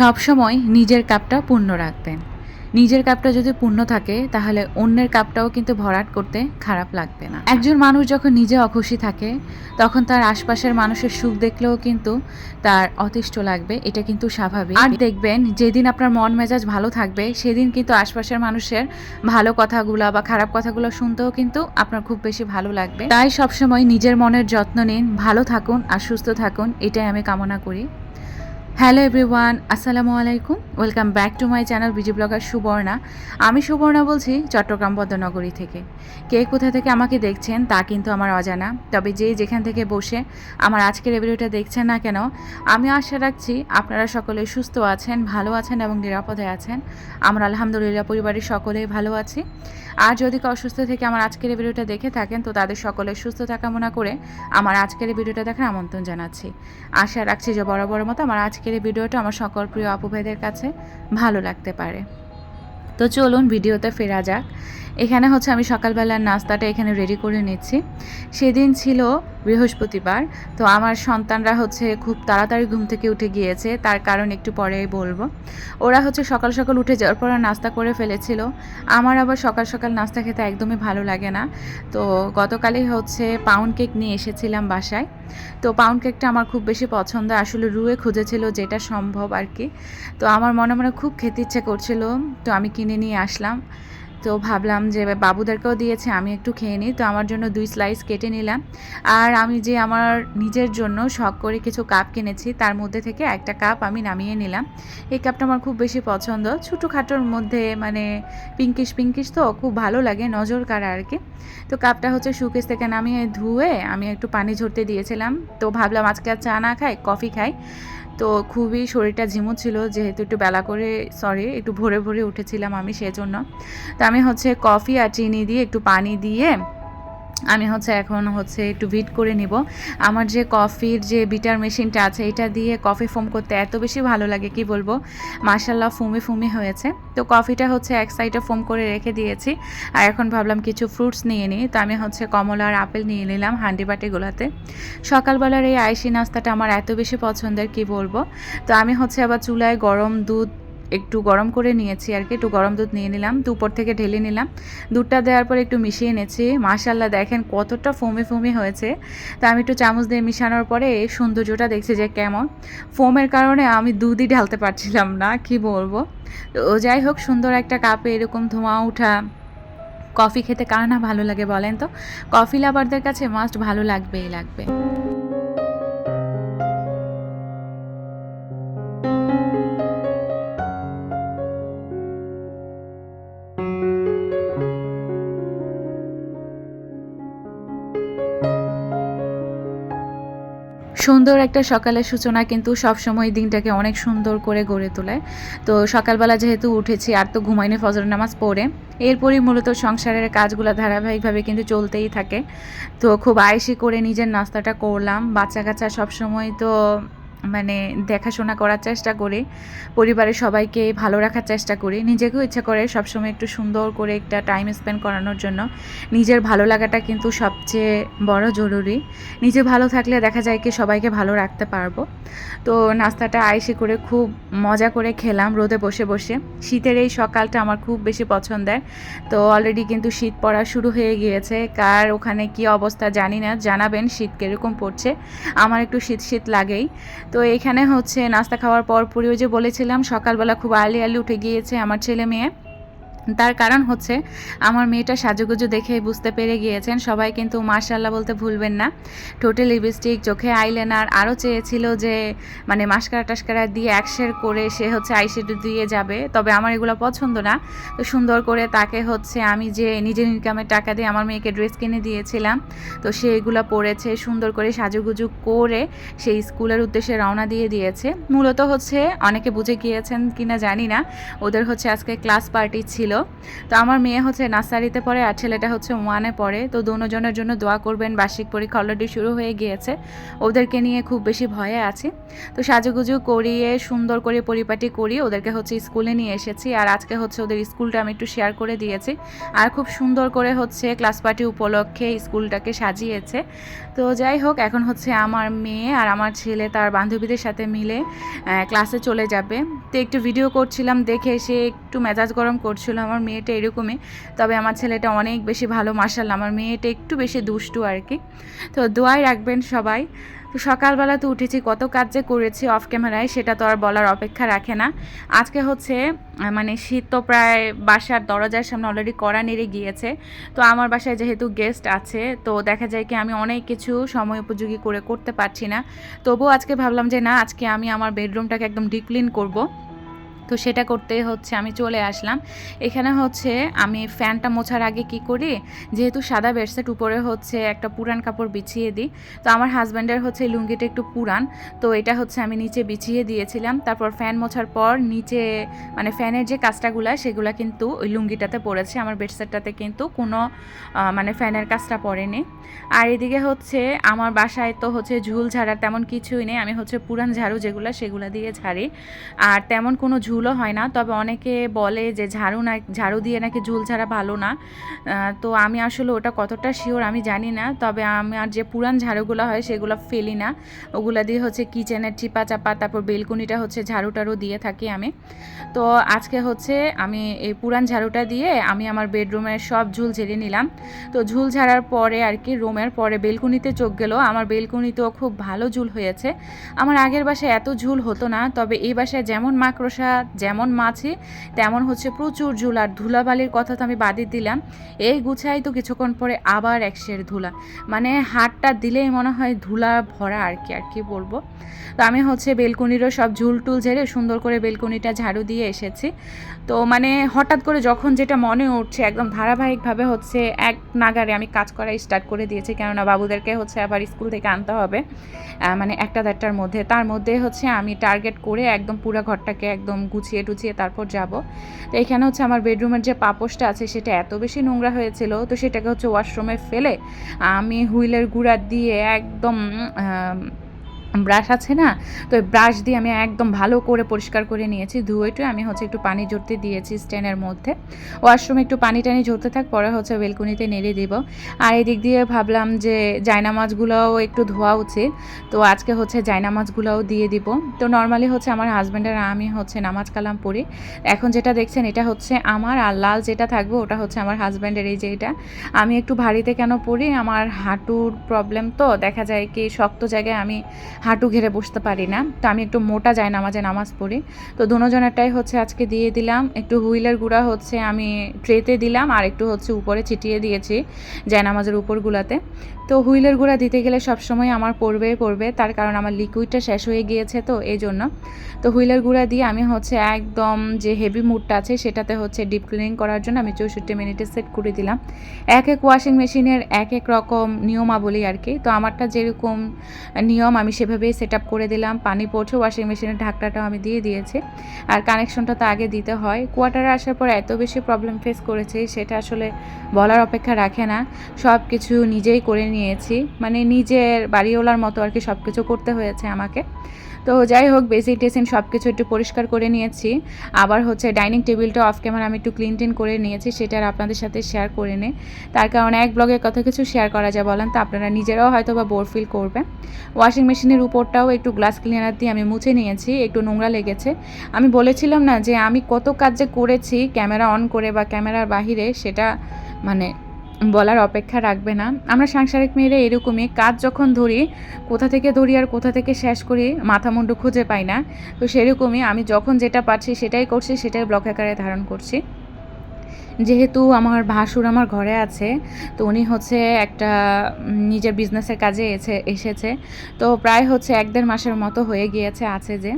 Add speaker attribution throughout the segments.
Speaker 1: সব সময় নিজের কাপটা পূর্ণ রাখবেন। নিজের কাপটা যদি পূর্ণ থাকে, তাহলে অন্যের কাপটাও কিন্তু ভরাট করতে খারাপ লাগবে না। একজন মানুষ যখন নিজে অখুশি থাকে, তখন তার আশপাশের মানুষের সুখ দেখলেও কিন্তু তার অতিষ্ঠ লাগবে, এটা কিন্তু স্বাভাবিক। আর দেখবেন, যেদিন আপনার মন মেজাজ ভালো থাকবে, সেদিন কিন্তু আশপাশের মানুষের ভালো কথাগুলো বা খারাপ কথাগুলো শুনতেও কিন্তু আপনার খুব বেশি ভালো লাগবে। তাই সবসময় নিজের মনের যত্ন নিন, ভালো থাকুন আর সুস্থ থাকুন, এটাই আমি কামনা করি। হ্যালো এভরিওয়ান আসসালামু আলাইকুম welcome back to my channel busy blogger Suborna আমি সুবর্ণা বলছি চট্টগ্রাম পদ্মনগরী থেকে। কে কোথা থেকে আমাকে দেখছেন তা কিন্তু আমার অজানা। তবে যে যেখান থেকে বসে আমার আজকের এই ভিডিওটা দেখছেন না কেন, আমি আশা রাখছি আপনারা সকলে সুস্থ আছেন, ভালো আছেন এবং নিরাপদে আছেন। আমরা আলহামদুলিল্লাহ পরিবারের সকলেই ভালো আছি। আর যদি অসুস্থ থেকে আমার আজকের ভিডিওটা দেখে থাকেন, তো তাদের সকলের সুস্থতা কামনা করে আমার আজকের ভিডিওটা দেখার আমন্ত্রণ জানাচ্ছি। আশা রাখছি যে বরাবর মতো আমার আজকের এই ভিডিওটা আমার সকল প্রিয় আপু ভাইদের কাছে ভালো লাগতে পারে। তো চলুন ভিডিওতে ফেরা যাক। এখানে হচ্ছে আমি সকালবেলার নাস্তাটা এখানে রেডি করে নিচ্ছি। সেদিন ছিল বৃহস্পতিবার, তো আমার সন্তানরা হচ্ছে খুব তাড়াতাড়ি ঘুম থেকে উঠে গিয়েছে, তার কারণ একটু পরেই বলব। ওরা হচ্ছে সকাল সকাল উঠে যাওয়ার পর নাস্তা করে ফেলেছিল। আমার আবার সকাল সকাল নাস্তা খেতে একদমই ভালো লাগে না। তো গতকালই হচ্ছে পাউন্ড কেক নিয়ে এসেছিলাম বাসায়। তো পাউন্ড কেকটা আমার খুব বেশি পছন্দ। আসলে রুয়ে খুঁজেছিল যেটা সম্ভব আর কি। তো আমার মনে মনে খুব খেতে ইচ্ছে করছিল। তো আমি কিনে নিয়ে আসলাম। তো ভাবলাম যে বাবুদেরকেও দিয়েছে, আমি একটু খেয়ে নিই। তো আমার জন্য দুই স্লাইস কেটে নিলাম। আর আমি যে আমার নিজের জন্য শখ করে কিছু কাপ কিনেছি, তার মধ্যে থেকে একটা কাপ আমি নামিয়ে নিলাম। এই কাপটা আমার খুব বেশি পছন্দ। ছোটোখাটোর মধ্যে মানে পিঙ্কিশ পিঙ্কিশ তো, খুব ভালো লাগে নজর কাড়া আর কি। তো কাপটা হচ্ছে সুকেস থেকে নামিয়ে ধুয়ে আমি একটু পানি ঝরতে দিয়েছিলাম। তো ভাবলাম আজকে আর চা না খাই কফি খাই। তো খুবই শরীরটা ঝিমু ছিল, যেহেতু একটু বেলা করে সরি একটু ভোরে ভোরে উঠেছিলাম আমি সেজন্য। তো আমি হচ্ছে কফি আর চিনি দিয়ে একটু পানি দিয়ে আমি হচ্ছে এখন হচ্ছে একটু ভিট করে নিব। আমার যে কফির যে বিটার মেশিনটা আছে, এটা দিয়ে কফি ফোম করতে এত বেশি ভালো লাগে, কি বলব? মার্শাল্লাহ ফুমে ফুমে হয়েছে। তো কফিটা হচ্ছে এক সাইডে ফোম করে রেখে দিয়েছি। আর এখন ভাবলাম কিছু ফ্রুটস নিয়ে নিই। তো আমি হচ্ছে কমলা আর আপেল নিয়ে নিলাম হান্ডি বাটিগুলোতে সকালবেলার এই আইসি নাস্তাটা আমার এত বেশি পছন্দের, কি বলব? তো আমি হচ্ছে আবার চুলায় গরম দুধ একটু গরম করে নিয়েছি আর কি। একটু গরম দুধ নিয়ে নিলাম তো উপর থেকে ঢেলে নিলাম। দুধটা দেওয়ার পর একটু মিশিয়ে নিয়েছি। মাশাল্লাহ দেখেন কতটা ফোমে ফোমে হয়েছে। তা আমি একটু চামচ দিয়ে মিশানোর পরে এই সৌন্দর্যটা দেখছি যে কেমন। ফোমের কারণে আমি দুধই ঢালতে পারছিলাম না, কি বলব। তো যাই হোক, সুন্দর একটা কাপে এরকম ধোঁয়া ওঠা কফি খেতে কার না ভালো লাগে বলেন তো? কফি লাভারদের কাছে মাস্ট ভালো লাগবেই লাগবে। সুন্দর একটা সকালের সূচনা কিন্তু সবসময় দিনটাকে অনেক সুন্দর করে গড়ে তোলে। তো সকালবেলা যেহেতু উঠেছি, আর তো ঘুমাইনি ফজর নামাজ পড়ে, এরপরই মূলত সংসারের কাজগুলো ধারাবাহিকভাবে কিন্তু চলতেই থাকে। তো খুব আয়েসি করে নিজের নাস্তাটা করলাম। বাচ্চা কাচ্চা সবসময় তো মানে দেখাশোনা করার চেষ্টা করি, পরিবারের সবাইকে ভালো রাখার চেষ্টা করি। নিজেকেও ইচ্ছা করে সবসময় একটু সুন্দর করে একটা টাইম স্পেন্ড করানোর জন্য। নিজের ভালো লাগাটা কিন্তু সবচেয়ে বড় জরুরি। নিজে ভালো থাকলে দেখা যায় কি সবাইকে ভালো রাখতে পারব। তো নাস্তাটা আইসি করে খুব মজা করে খেলাম রোদে বসে বসে। শীতের এই সকালটা আমার খুব বেশি পছন্দের। তো অলরেডি কিন্তু শীত পড়া শুরু হয়ে গিয়েছে। কার ওখানে কি অবস্থা জানি না। জানাবেন শীত কীরকম পড়ছে। আমার একটু শীত শীত লাগেই। তো এখানে হচ্ছে নাস্তা খাওয়ার পর পরিও যে বলেছিলাম, সকালবেলা খুব আর্লি আর্লি উঠে গিয়েছে আমার ছেলে মেয়ে। তার কারণ হচ্ছে, আমার মেয়েটা সাজুগুজু দেখে বুঝতে পেরে গিয়েছেন। সবাই কিন্তু মার্শাল্লাহ বলতে ভুলবেন না। টোটাল লিপস্টিক, চোখে আইলাইনার, আরও চেয়েছিল যে মানে মাস্কারা টাস্কারা দিয়ে একশের করে সে হচ্ছে আইশ্যাডো দিয়ে যাবে। তবে আমার এগুলো পছন্দ না। তো সুন্দর করে তাকে হচ্ছে আমি যে নিজের ইনকামের টাকা দিয়ে আমার মেয়েকে ড্রেস কিনে দিয়েছিলাম, তো সে এগুলো পরেছে, সুন্দর করে সাজুগুজু করে সেই স্কুলের উদ্দেশ্যে রওনা দিয়ে দিয়েছে। মূলত হচ্ছে অনেকে বুঝে গিয়েছেন কিনা জানি না। ওদের হচ্ছে আজকে ক্লাস পার্টি ছিল। ছিল। তো আমার মেয়ে হচ্ছে নার্সারিতে পড়ে আর ছেলেটা হচ্ছে ওয়ানে পড়ে। তো দুজনের জন্য দোয়া করবেন, বার্ষিক পরীক্ষা অলরেডি শুরু হয়ে গিয়েছে। ওদেরকে নিয়ে খুব বেশি ভয়ে আছি। তো সাজুগুজু করিয়ে, সুন্দর করে পরিপাটি করি ওদেরকে হচ্ছে স্কুলে নিয়ে এসেছি। আর আজকে হচ্ছে ওদের স্কুলটা আমি একটু শেয়ার করে দিয়েছি। আর খুব সুন্দর করে হচ্ছে ক্লাস পার্টি উপলক্ষে স্কুলটাকে সাজিয়েছে। তো যাই হোক, এখন হচ্ছে আমার মেয়ে আর আমার ছেলে তার বান্ধবীদের সাথে মিলে ক্লাসে চলে যাবে। তো একটু ভিডিও করছিলাম, দেখে সে একটু মেজাজ গরম করছিল। আমার মেয়েটা এরকমই, তবে আমার ছেলেটা অনেক বেশি ভালো মার্শাল আমার মেয়েটা একটু বেশি দুষ্টু আর কি। তো দোয়াই রাখবেন সবাই। তো সকালবেলা তো উঠেছি, কত কাজ যে করেছি অফ ক্যামেরায় সেটা তো আর বলার অপেক্ষা রাখে না। আজকে হচ্ছে মানে শীত তো প্রায় বাসার দরজার সামনে অলরেডি কড়া নেড়ে গিয়েছে। তো আমার বাসায় যেহেতু গেস্ট আছে, তো দেখা যায় কি আমি অনেক কিছু সময় উপযোগী করে করতে পারছি না। তবুও আজকে ভাবলাম যে না, আজকে আমি আমার বেডরুমটাকে একদম ডিক্লিন করব। তো সেটা করতে হচ্ছে, আমি চলে আসলাম। এখানে হচ্ছে আমি ফ্যানটা মোছার আগে কি করি, যেহেতু সাদা বেডসেট উপরে হচ্ছে একটা পুরান কাপড় বিছিয়ে দিই, তো আমার হাজব্যান্ডের হচ্ছে লুঙ্গিটা একটু পুরান, তো এটা হচ্ছে আমি নিচে বিছিয়ে দিয়েছিলাম। তারপর ফ্যান মোছার পর নিচে মানে ফ্যানের যে কাজটাগুলা, সেগুলা কিন্তু ওই লুঙ্গিটাতে পড়েছে, আমার বেডসেটটাতে কিন্তু কোনো মানে ফ্যানের কাজটা পড়েনি। আর এদিকে হচ্ছে আমার বাসায় তো হচ্ছে ঝুল ঝাড়ার তেমন কিছুই নেই, আমি হচ্ছে পুরান ঝাড়ু যেগুলো, সেগুলো দিয়ে ঝাড়ি। আর তেমন কোনো ঝুলও হয় না। তবে অনেকে বলে যে ঝাড়ু না, ঝাড়ু দিয়ে নাকি ঝুল ছাড়া ভালো না। তো আমি আসলে ওটা কতটা শিওর আমি জানি না। তবে আমার যে পুরান ঝাড়ুগুলো হয় সেগুলো ফেলি না। ওগুলো দিয়ে হচ্ছে কিচেনের চিপা চাপা তারপর বেলকুনিটা হচ্ছে ঝাড়ু টাড়ু দিয়ে থাকি আমি। তো আজকে হচ্ছে আমি এই পুরান ঝাড়ুটা দিয়ে আমি আমার বেডরুমের সব ঝুল ঝেড়ে নিলাম। তো ঝুল ঝাড়ার পরে আর কি রুমের পরে বেলকুনিতে চোখ গেল। আমার বেলকুনিতেও খুব ভালো ঝুল হয়েছে। আমার আগের বাসায় এত ঝুল হতো না। তবে এই বাসায় যেমন মাকড়সা যেমন মাছি, তেমন হচ্ছে প্রচুর ঝুল। আর ধুলাবালির কথা তো আমি বাদই দিলাম। এই গুছাই তো কিছুক্ষণ পরে আবার একশের ধুলা। মানে হাতটা দিলেই মনে হয় ধুলা ভরা আর কি আর কি বলব? তো আমি হচ্ছে বেলকুনিরও সব ঝুল টুল ঝেড়ে সুন্দর করে বেলকুনিটা ঝাড়ু দিয়ে এসেছি। তো মানে হঠাৎ করে যখন যেটা মনে উঠছে, একদম ধারাবাহিকভাবে হচ্ছে এক নাগারে আমি কাজ করা স্টার্ট করে দিয়েছি। কেননা বাবুদেরকে হচ্ছে আবার স্কুল থেকে আনতে হবে। মানে একটা দেড়টার মধ্যে। তার মধ্যে হচ্ছে আমি টার্গেট করে একদম পুরো ঘরটাকে একদম গুছিয়ে টুছিয়ে তারপর যাব। তো এখানে হচ্ছে আমার বেডরুমের যে পাপোশটা আছে, সেটা এত বেশি নোংরা হয়েছিল, তো সেটাকে হচ্ছে ওয়াশরুমে ফেলে আমি হুইলের গুঁড়া দিয়ে একদম ব্রাশ আছে না, তো ব্রাশ দিয়ে আমি একদম ভালো করে পরিষ্কার করে নিয়েছি ধুয়েটুয়ে আমি হচ্ছে একটু পানি জড়তে দিয়েছি স্ট্যান্ডের মধ্যে। ওয়াশরুমে একটু পানি টানি ঝরতে থাক, পরে হচ্ছে বেলকুনিতে নেড়ে দিব। আর এদিক দিয়ে ভাবলাম যে জায়নামাজগুলোও একটু ধোয়া উচিত, তো আজকে হচ্ছে জায়নামাজগুলোও দিয়ে দিব। তো নর্মালি হচ্ছে আমার হাজব্যান্ডের আমি হচ্ছে নামাজ কালাম পড়ি। এখন যেটা দেখছেন এটা হচ্ছে আমার আর লাল যেটা থাকবে ওটা হচ্ছে আমার হাজব্যান্ডের এই যে এটা। আমি একটু ভারীতে কেন পড়ি? আমার হাঁটুর প্রবলেম তো, দেখা যায় কি শক্ত জায়গায় আমি হাঁটু ঘেরে বসতে পারি না। তো আমি একটু মোটা যাই নামাজে নামাজ পড়ি। তো দুজনেরটাই হচ্ছে আজকে দিয়ে দিলাম। একটু হুইলের গুঁড়া হচ্ছে আমি ট্রেতে দিলাম আর একটু হচ্ছে উপরে ছিটিয়ে দিয়েছি যায় নামাজের উপরগুলাতে। তো হুইলের গুঁড়া দিতে গেলে সবসময় আমার পড়বে পড়বে। তার কারণ আমার লিকুইডটা শেষ হয়ে গিয়েছে তো এই জন্য তো হুইলের গুঁড়া দিয়ে আমি হচ্ছে একদম যে হেভি মুডটা আছে সেটাতে হচ্ছে ডিপ ক্লিনিং করার জন্য আমি চৌষট্টি মিনিটে সেট করে দিলাম। এক এক ওয়াশিং মেশিনের এক এক রকম নিয়মাবলী আর কি। তো আমারটা যেরকম নিয়ম আমি সেভাবেই সেট করে দিলাম। পানি পড়ছে ওয়াশিং মেশিনের ঢাকটাটাও আমি দিয়ে দিয়েছি। আর কানেকশনটা তো আগে দিতে হয়। কোয়ার্টারে আসার পর এত বেশি প্রবলেম ফেস করেছি, সেটা আসলে বলার অপেক্ষা রাখে না। সব কিছু নিজেই করে নিয়েছি। মানে নিজের বাড়িওয়ালার মতো আর কি সব কিছু করতে হয়েছে আমাকে। তো যাই হোক বেসিক টেসিন সব কিছু একটু পরিষ্কার করে নিয়েছি। আবার হচ্ছে ডাইনিং টেবিলটা অফ ক্যামেরা আমি একটু ক্লিন টিন করে নিয়েছি, সেটা আর আপনাদের সাথে শেয়ার করে নিই তার কারণে এক ব্লগে কত কিছু শেয়ার করা যায় বলেন তো, আপনারা নিজেরাও হয়তো বা বোর ফিল করবে ওয়াশিং মেশিনের উপরটাও একটু গ্লাস ক্লিনার দিয়ে আমি মুছে নিয়েছি, একটু নোংরা লেগেছে। আমি বলেছিলাম না যে আমি কত কাজ যে করেছি ক্যামেরা অন করে বা ক্যামেরার বাহিরে, সেটা মানে বলার অপেক্ষা রাখবে না। আমরা সাংসারিক মেয়েরা এরকমই। কাজ যখন ধরি, কোথা থেকে ধরি আর কোথা থেকে শেষ করি মাথা মুন্ডু খুঁজে পাই না। তো সেরকমই আমি যখন যেটা পারছি সেটাই করছি, সেটাই ব্লক আকারে ধারণ করছি। যেহেতু আমার ভাসুর আমার ঘরে আছে, তো উনি হচ্ছে একটা নিজের বিজনেসের কাজে এসে, এসেছে। তো প্রায় হচ্ছে এক দেড় মাসের মতো হয়ে গিয়েছে, আছে যে।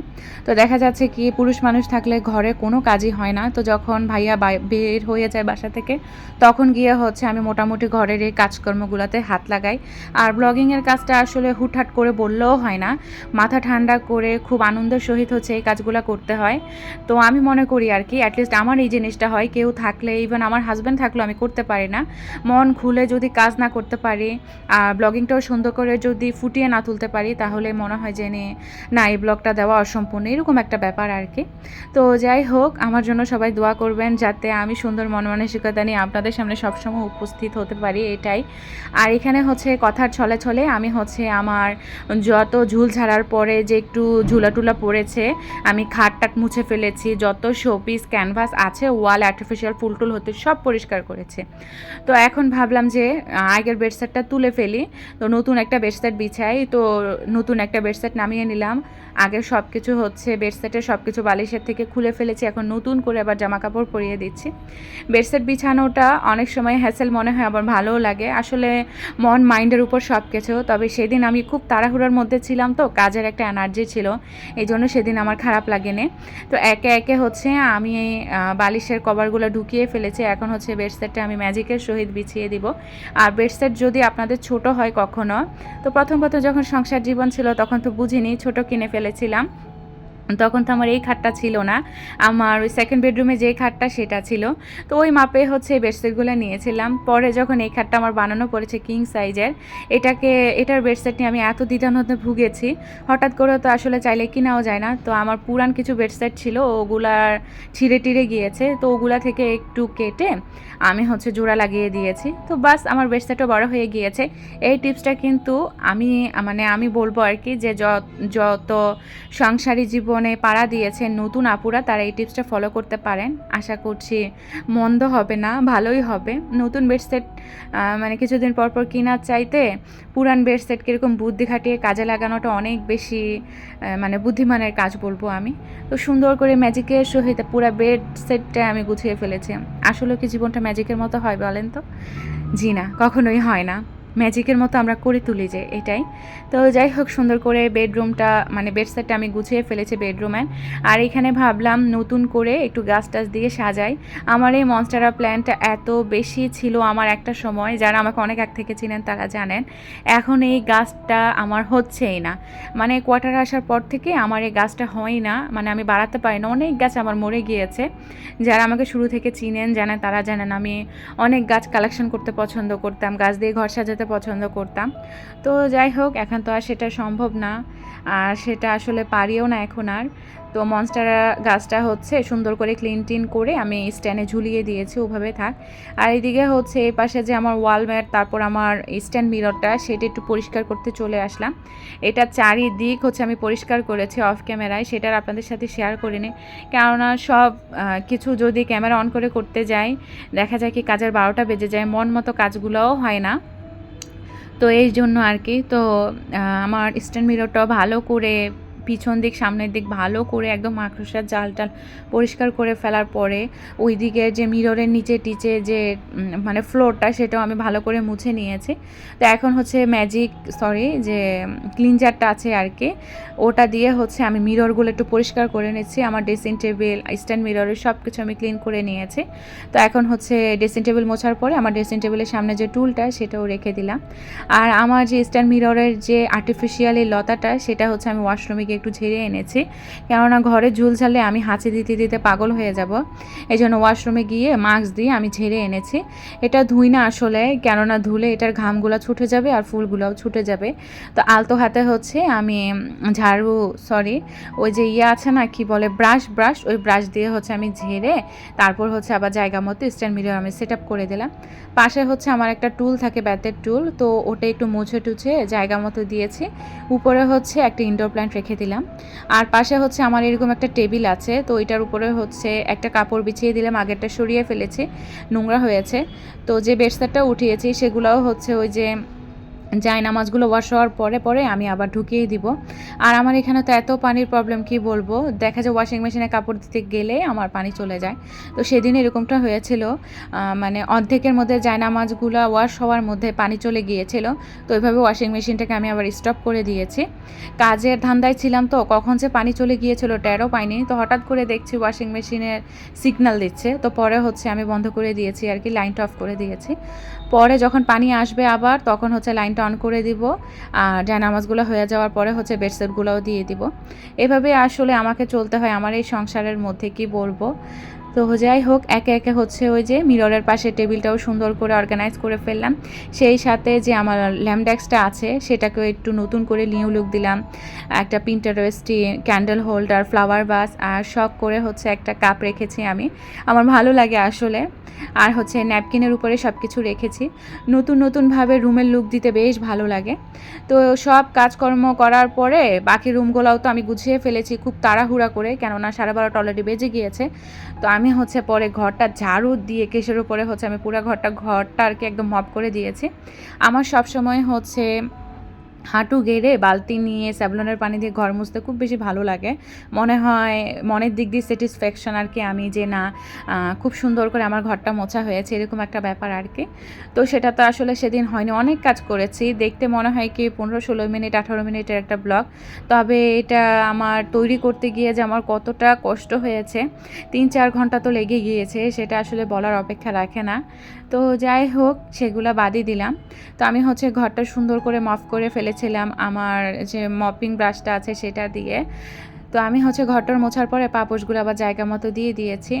Speaker 1: তো দেখা যাচ্ছে কি, পুরুষ মানুষ থাকলে ঘরে কোনো কাজই হয় না। তো যখন ভাইয়া বের হয়ে যায় বাসা থেকে, তখন গিয়ে হচ্ছে আমি মোটামুটি ঘরের এই কাজকর্মগুলোতে হাত লাগাই। আর ব্লগিংয়ের কাজটা আসলে হুটহাট করে বললেও হয় না। মাথা ঠান্ডা করে খুব আনন্দের সহিত হচ্ছে এই কাজগুলো করতে হয়। তো আমি মনে করি আর কি অ্যাটলিস্ট আমার এই জিনিসটা হয়, কেউ থাকলে ইভেন আমার হাজব্যান্ড থাকলেও আমি করতে পারি না। মন খুলে যদি কাজ না করতে পারি আর ব্লগিংটাও সুন্দর করে যদি ফুটিয়ে না তুলতে পারি তাহলে মনে হয় যে নে, এই ব্লগটা দেওয়া অসম্পূর্ণ এরকম একটা ব্যাপার আর কি। তো যাই হোক আমার জন্য সবাই দোয়া করবেন যাতে আমি সুন্দর মন মানসিকতা নিয়ে আপনাদের সামনে সবসময় উপস্থিত হতে পারি এটাই। আর এখানে হচ্ছে কথার ছলে ছলে আমি হচ্ছে আমার যত ঝুল ঝাড়ার পরে যে একটু ঝুলাটুলা পড়েছে আমি খাট টাট মুছে ফেলেছি যত শোপিস ক্যানভাস আছে ওয়াল আর্টিফিশিয়াল ফুল টুল হতে সব পরিষ্কার করেছে। তো এখন ভাবলাম যে আগের বেডসেটটা তুলে ফেলি। তো নতুন একটা বেডসেট বিছাই, তো নতুন একটা বেডসেট নামিয়ে নিলাম। আগে সব কিছু হচ্ছে বেডসেটের সব কিছু বালিশের থেকে খুলে ফেলেছি, এখন নতুন করে আবার জামা কাপড় পরিয়ে দিচ্ছি। বেডসেট বিছানোটা অনেক সময় হ্যাসেল মনে হয়, আবার ভালোও লাগে। আসলে মন, মাইন্ডের উপর সব কিছু তবে সেদিন আমি খুব তাড়াহুড়োর মধ্যে ছিলাম তো, কাজের একটা এনার্জি ছিল। এই জন্য সেদিন আমার খারাপ লাগেনি। তো একে একে হচ্ছে আমি বালিশের কভারগুলো ঢুকিয়ে ফেলেছি। এখন হচ্ছে বেডসেটটা আমি ম্যাজিকের সহিত বিছিয়ে দিব। আর বেডসেট যদি আপনাদের ছোট হয় কখনো, তো প্রথম প্রথম যখন সংসার জীবন ছিল তখন তো বুঝিনি, ছোট কিনে ফেলেছিলাম। তখন তো আমার এই খাটটা ছিল না। আমার ওই সেকেন্ড বেডরুমে যে খাটটা সেটা ছিল। তো ওই মাপে হচ্ছে বেডশিটগুলো নিয়েছিলাম। পরে যখন এই খাটটা আমার বানানো পড়েছে কিং সাইজের এটাকে, এটার বেডশিট নিয়ে আমি এত দ্বিধানতে ভুগেছি। হঠাৎ করে তো আসলে চাইলে কিনাও যায় না। তো আমার পুরান কিছু বেডশিট ছিল ওগুলার ছিঁড়ে টিড়ে গিয়েছে। তো ওগুলা থেকে একটু কেটে আমি হচ্ছে জোড়া লাগিয়ে দিয়েছি। তো বাস আমার বেডশিটও বড় হয়ে গিয়েছে। এই টিপসটা কিন্তু আমি মানে আমি বলব আর কি যে যত সংসারী জীবনে পাড়া দিয়েছেন নতুন আপুরা, তারা এই টিপসটা ফলো করতে পারেন। আশা করছি মন্দ হবে না, ভালোই হবে। নতুন বেডসেট মানে কিছুদিন পর পর কেনার চাইতে পুরান বেডসেট কীরকম বুদ্ধি খাটিয়ে কাজে লাগানোটা অনেক বেশি মানে বুদ্ধিমানের কাজ বলব আমি। তো সুন্দর করে ম্যাজিকের সহিত পুরো বেড সেটটা আমি গুছিয়ে ফেলেছি। আসলে কি জীবনটা ম্যাজিকের মতো হয় বলেন তো? জি না, কখনোই হয় না। ম্যাজিকের মতো আমরা করে তুলি যে এটাই। তো যাই হোক, সুন্দর করে বেডরুমটা মানে বেডসেটটা আমি গুছিয়ে ফেলেছি বেডরুমে আর এখানে ভাবলাম নতুন করে একটু গাছ টাছ দিয়ে সাজাই। আমার এই মনস্টারা প্ল্যানটা এত বেশি ছিল আমার একটা সময়, যারা আমাকে অনেক আগ থেকে চিনেন তারা জানেন। এখন এই গাছটা আমার হচ্ছেই না। মানে কোয়ার্টার আসার পর থেকে আমার এই গাছটা হয় না। মানে আমি বাড়াতে পারি না। অনেক গাছ আমার মরে গিয়েছে। যারা আমাকে শুরু থেকে চিনেন, জানেন তারা জানেন আমি অনেক গাছ কালেকশন করতে পছন্দ করতাম। গাছ দিয়ে ঘর সাজাতে পছন্দ করতাম। তো যাই হোক, এখন তো আর সেটা সম্ভব না। আর সেটা আসলে পারিও না এখন আর। তো মনস্টারা গাছটা হচ্ছে সুন্দর করে ক্লিন টিন করে আমি স্ট্যান্ডে ঝুলিয়ে দিয়েছি, ওভাবে থাক। আর এইদিকে হচ্ছে এই পাশে যে আমার ওয়ালম্যাট তারপর আমার স্ট্যান্ড মিররটা সেটা একটু পরিষ্কার করতে চলে আসলাম। এটা চারিদিক হচ্ছে আমি পরিষ্কার করেছি অফ ক্যামেরায় সেটার আপনাদের সাথে শেয়ার করে করিনি। কেননা সব কিছু যদি ক্যামেরা অন করে করতে যাই, দেখা যায় কি কাজের বারোটা বেজে যায়, মন মতো কাজগুলোও হয় না। তো এই জন্য আর কি। তো আমার স্ট্যান্ড মিরোটা ভালো করে পিছন দিক, সামনের দিক ভালো করে একদম মাকড়সার জাল টাল পরিষ্কার করে ফেলার পরে ওই দিকের যে মিররের নিচে টিচে যে মানে ফ্লোরটা সেটাও আমি ভালো করে মুছে নিয়েছি। তো এখন হচ্ছে ম্যাজিক সরি যে ক্লিনজারটা আছে আর কি, ওটা দিয়ে হচ্ছে আমি মিররগুলো একটু পরিষ্কার করে নিচ্ছি। আমার ড্রেসিং টেবিল স্ট্যান্ড মিররের সব কিছু আমি ক্লিন করে নিয়েছি। তো এখন হচ্ছে ড্রেসিং টেবিল মোছার পরে আমার ড্রেসিং টেবিলের সামনে যে টুলটা সেটাও রেখে দিলাম। আর আমার যে স্ট্যান্ড মিররের যে আর্টিফিশিয়াল এই লতাটা সেটা হচ্ছে আমি ওয়াশরুমে গিয়ে একটু ঝেড়ে এনেছি। কেননা ঘরে ঝুল ঝালে আমি হাঁচি দিতে দিতে পাগল হয়ে যাব। এই জন্য ওয়াশরুমে গিয়ে মাস্ক দিয়ে আমি ঝেড়ে এনেছি। এটা ধুই না আসলে, কেননা ধুলে এটার ঘামগুলো ছুটে যাবে আর ফুলগুলোও ছুটে যাবে। তো আলতো হাতে হচ্ছে আমি ঝাড়ু সরি ওই যে ইয়ে আছে না, কি বলে, ব্রাশ ব্রাশ, ওই ব্রাশ দিয়ে হচ্ছে আমি ঝেড়ে তারপর হচ্ছে আবার জায়গা মতো স্ট্যান্ড মিরর আমি সেট আপ করে দিলাম। পাশে হচ্ছে আমার একটা টুল থাকে ব্যাতের টুল, তো ওটা একটু মুছে টুছে জায়গা মতো দিয়েছি। উপরে হচ্ছে একটা ইনডোর প্ল্যান্ট রেখে দিলাম আর পাশে হচ্ছে আমার এরকম একটা টেবিল আছে, তো এটার উপরে হচ্ছে একটা কাপড় বিছিয়ে দিলাম, আগেরটা সরিয়ে ফেলেছি, নোংরা হয়েছে। তো যে বেসারটা উঠিয়েছি, সেগুলাও হচ্ছে ওই যে যাই, নামাজগুলো ওয়াশ হওয়ার পরে পরে আমি আবার ঢুকিয়ে দিব। আর আমার এখানে তো এত পানির প্রবলেম কি বলব? দেখা যায় ওয়াশিং মেশিনে কাপড় দিতে গেলে আমার পানি চলে যায়। তো সেদিন এরকমটা হয়েছিল। মানে অর্ধেকের মধ্যে যায় নামাজগুলো ওয়াশ হওয়ার মধ্যে পানি চলে গিয়েছিল। তো ওইভাবে ওয়াশিং মেশিনটাকে আমি আবার স্টপ করে দিয়েছি। কাজের ধান্দায় ছিলাম তো, কখন যে পানি চলে গিয়েছিল ট্যারও পাইনি। তো হঠাৎ করে দেখছি ওয়াশিং মেশিনের সিগন্যাল দিচ্ছে। তো পরে হচ্ছে আমি বন্ধ করে দিয়েছি আর কি লাইনটা অফ করে দিয়েছি। পরে যখন পানি আসবে আবার, তখন হচ্ছে লাইনটা অন করে দিব, আর জায়নামাজগুলো হয়ে যাওয়ার পরে হচ্ছে বেডসেটগুলোও দিয়ে দিব। এভাবে আসলে আমাকে চলতে হয়, আমার এই সংসারের মধ্যে কি বলব? তো যাই হোক, একে একে হচ্ছে ওই যে মিররের পাশে টেবিলটাও সুন্দর করে অর্গানাইজ করে ফেললাম। সেই সাথে যে আমার ল্যামডেক্সটা আছে, সেটাকেও একটু নতুন করে নিউ লুক দিলাম। একটা Pinteresty candle holder flower vase আর শখ করে হচ্ছে একটা কাপ রেখেছি আমি। আমার ভালো লাগে আসলে। আর হচ্ছে ন্যাপকিনের উপরে সব কিছু রেখেছি। নতুন নতুনভাবে রুমের লুক দিতে বেশ ভালো লাগে। তো সব কাজকর্ম করার পরে বাকি রুমগুলোও তো আমি গুছিয়ে ফেলেছি খুব তাড়াহুড়া করে, কেননা সাড়ে বারোটা অলরেডি বেজে গিয়েছে। তো আমি হচ্ছে পরে ঘরটা ঝাড়ু দিয়ে কেশের উপরে হচ্ছে আমি পুরো ঘরটা ঘরটা আর কি একদম মপ করে দিয়েছি। আমার সব সময় হচ্ছে হাঁটু গেড়ে বালতি নিয়ে স্যাভলনের পানি দিয়ে ঘর মুছতে খুব বেশি ভালো লাগে। মনে হয় মনের দিক দিয়ে স্যাটিসফ্যাকশন আর কি আমি যে না খুব সুন্দর করে আমার ঘরটা মোছা হয়েছে এরকম একটা ব্যাপার আর কি। তো সেটা তো আসলে সেদিন হয়নি, অনেক কাজ করেছি। দেখতে মনে হয় কি পনেরো ষোলো মিনিট, আঠারো মিনিটের একটা ব্লগ। তবে এটা আমার তৈরি করতে গিয়ে যে আমার কতটা কষ্ট হয়েছে, তিন চার ঘণ্টা তো লেগে গিয়েছে, সেটা আসলে বলার অপেক্ষা রাখে না। তো যাই হোক, সেগুলো বাদই দিলাম। তো আমি হচ্ছে ঘরটা সুন্দর করে মাফ করে ফেলেছিলাম আমার যে মপিং ব্রাশটা আছে সেটা দিয়ে। তো আমি হচ্ছে ঘরটার মোছার পরে পাপোশগুলো আবার জায়গা মতো দিয়ে দিয়েছি।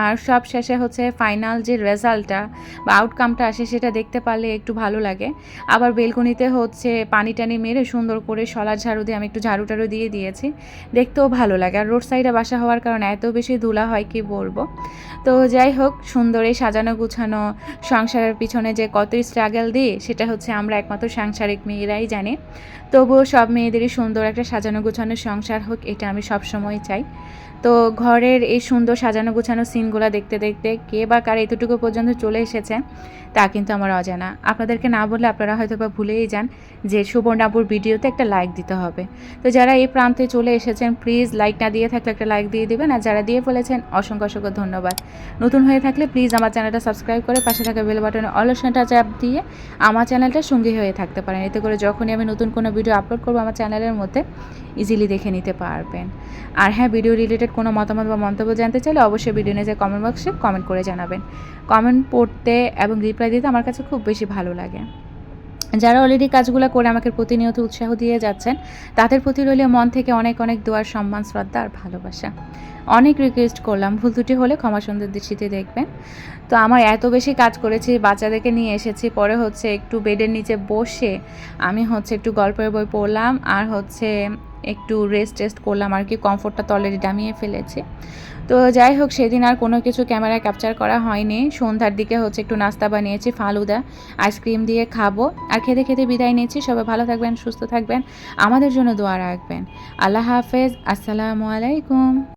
Speaker 1: আর সব শেষে হচ্ছে ফাইনাল যে রেজাল্টটা বা আউটকামটা আসে সেটা দেখতে পারলে একটু ভালো লাগে। আবার বেলকনিতে হচ্ছে পানি টানি মেরে সুন্দর করে শলার ঝাড়ু দিয়ে আমি একটু ঝাড়ু টাড়ু দিয়ে দিয়েছি। দেখতেও ভালো লাগে। আর রোড সাইডে বাসা হওয়ার কারণে এত বেশি ধুলা হয়, কি বলব? তো যাই হোক, সুন্দর এই সাজানো গুছানো সংসারের পিছনে যে কতই স্ট্রাগল দিই, সেটা হচ্ছে আমরা একমাত্র সাংসারিক মেয়েরাই জানি। তবুও সব মেয়েদেরই সুন্দর একটা সাজানো গোছানো সংসার হোক, এটা আমি সবসময় চাই। তো ঘরের এই সুন্দর সাজানো গোছানো সিনগুলো দেখতে দেখতে কে বা কার এতটুকু পর্যন্ত চলে এসেছে তা কিন্তু আমার অজানা। আপনাদেরকে না বললে আপনারা হয়তো বা ভুলেই যান যে সুবর্ণাপুর ভিডিওতে একটা লাইক দিতে হবে। তো যারা এই প্রান্তে চলে এসেছেন প্লিজ লাইক না দিয়ে থাকলে একটা লাইক দিয়ে দেবেন। আর যারা দিয়ে ফেলেছেন, অসংখ্য অসংখ্য ধন্যবাদ। নতুন হয়ে থাকলে প্লিজ আমার চ্যানেলটা সাবস্ক্রাইব করে পাশে থাকা বেল বাটনে অলসনটা চাপ দিয়ে আমার চ্যানেলটা সঙ্গী হয়ে থাকতে পারেন। এতে করে যখনই আমি নতুন কোনো ভিডিও আপলোড করব, আমার চ্যানেলের মধ্যে ইজিলি দেখে নিতে পারবেন। আর হ্যাঁ ভিডিও রিলেটেড কোনো মতামত বা মন্তব্য জানতে চাইলে অবশ্যই ভিডিও নিচে কমেন্ট বক্সে কমেন্ট করে জানাবেন। কমেন্ট পড়তে এবং রিপ্লাই দিতে আমার কাছে খুব বেশি ভালো লাগে। যারা অলরেডি কাজগুলো করে আমাকে প্রতিনিয়ত উৎসাহ দিয়ে যাচ্ছেন, তাদের প্রতি রইলে মন থেকে অনেক অনেক দোয়ার সম্মান, শ্রদ্ধা আর ভালোবাসা। অনেক রিকোয়েস্ট করলাম, ভুল ত্রুটি হলে ক্ষমা সুন্দর দৃষ্টিতে দেখবেন। তো আমার এত বেশি কাজ করেছি, বাচ্চাদেরকে নিয়ে এসেছি, পরে হচ্ছে একটু বেডের নিচে বসে আমি হচ্ছে একটু গল্পের বই পড়লাম আর হচ্ছে একটু রেস্ট টেস্ট করলাম আর কি কমফোর্টটা তো অলরেডি ডামিয়ে ফেলেছি। তো যাই হোক, সেদিন আর কোনো কিছু ক্যামেরা ক্যাপচার করা হয়নি। সন্ধ্যার দিকে হচ্ছে একটু নাস্তা বানিয়েছি, ফালুদা, আইসক্রিম দিয়ে খাব। আর খেতে খেতে বিদায় নিয়েছি সবাই ভালো থাকবেন, সুস্থ থাকবেন। আমাদের জন্য দোয়া রাখবেন। আল্লাহ হাফেজ। আসসালামু আলাইকুম।